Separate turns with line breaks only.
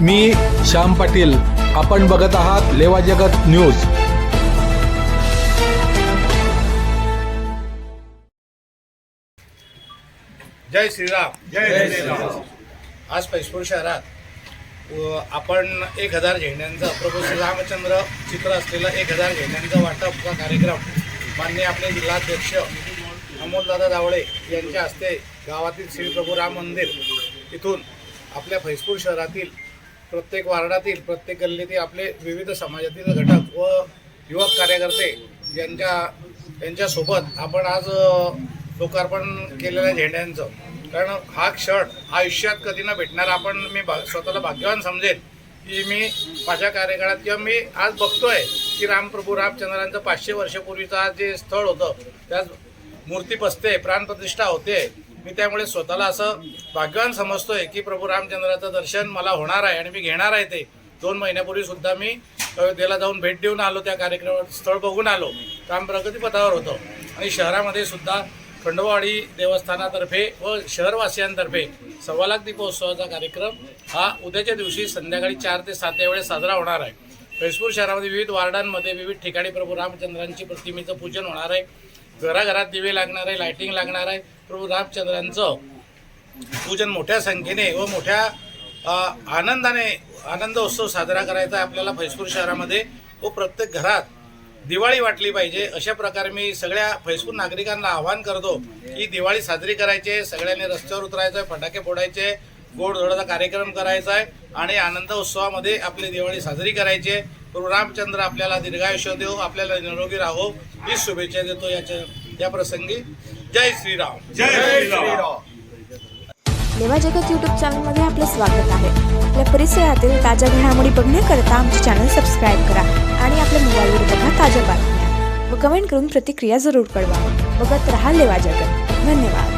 मी श्याम पाटील. आपण बघत आहात लेवा जगत न्यूज.
जय श्रीराम. जय श्रीराम. आज पैसपूर शहरात व आपण एक हजार झेंड्यांचा प्रभू श्रीरामचंद्र चित्र असलेला एक हजार झेंड्यांचा वाटपचा कार्यक्रम माननीय आपले जिल्हाध्यक्ष अमोलदादा दावळे यांच्या हस्ते गावातील श्री प्रभू राम मंदिर इथून आपल्या फैसपूर शहरातील प्रत्येक वार्डातील प्रत्येक गल्लीतील आपले विविध समाजातील घटक व युवक कार्यकर्ते यांच्या यांच्यासोबत आपण आज लोकार्पण केलेल्या झेंड्यांचं. कारण हा क्षण आयुष्यात कधी ना भेटणार आपण मी भा स्वतःला भाग्यवान समजेल की मी माझ्या कार्यकाळात किंवा मी आज बघतोय की रामप्रभू रामचंद्रांचं पाचशे वर्षापूर्वीचं आज जे स्थळ होतं त्यात मूर्ती बसते प्राणप्रतिष्ठा होते मी त्यामुळे स्वतःला असं भाग्यवान समजतोय की प्रभू रामचंद्राचं दर्शन मला होणार आहे आणि मी घेणार आहे ते. दोन महिन्यापूर्वी सुद्धा मी अयोध्येला जाऊन भेट देऊन आलो त्या कार्यक्रमात स्थळ बघून आलो. काम प्रगतीपथावर होतं. आणि शहरामध्ये सुद्धा खंडवाडी देवस्थानातर्फे व शहरवासियांतर्फे सव्वा लाख दीपोत्सवाचा कार्यक्रम हा उद्याच्या दिवशी संध्याकाळी चार ते सात या वेळेस साजरा होणार आहे. फैसपूर शहरामध्ये विविध वार्डांमध्ये विविध ठिकाणी प्रभू रामचंद्रांची प्रतिमेचं पूजन होणार आहे. घराघरात दिवे लागणार आहे लायटिंग लागणार आहे. प्रभू रामचंद्रांचं पूजन मोठ्या संख्येने व मोठ्या आनंदाने आनंद उत्सव साजरा करायचा आहे आपल्याला फैसपूर शहरामध्ये. व प्रत्येक घरात दिवाळी वाटली पाहिजे. अशा प्रकारे मी सगळ्या फैसपूर नागरिकांना आवाहन करतो की दिवाळी साजरी करायची आहे सगळ्यांनी रस्त्यावर उतरायचं आहे फटाके फोडायचे गोडधोडाचा कार्यक्रम करायचा आहे आणि आनंद उत्सवामध्ये आपली दिवाळी साजरी करायची आहे. प्रभू रामचंद्र आपल्याला दीर्घायुष्य देऊ आपल्याला निरोगी राहो. ही शुभेच्छा देतो याच्या या प्रसंगी. जय श्रीराम.
लेवा जगत यूट्यूब चॅनलमध्ये आपलं स्वागत आहे. आपल्या परिसरातील ताज्या घडामोडी बघण्याकरता आमचे चॅनल सबस्क्राईब करा आणि आपल्या मोबाईलवर बघा ताज्या बातम्या. व कमेंट करून प्रतिक्रिया जरूर कळवा. बघत रहा लेवा जगत. धन्यवाद.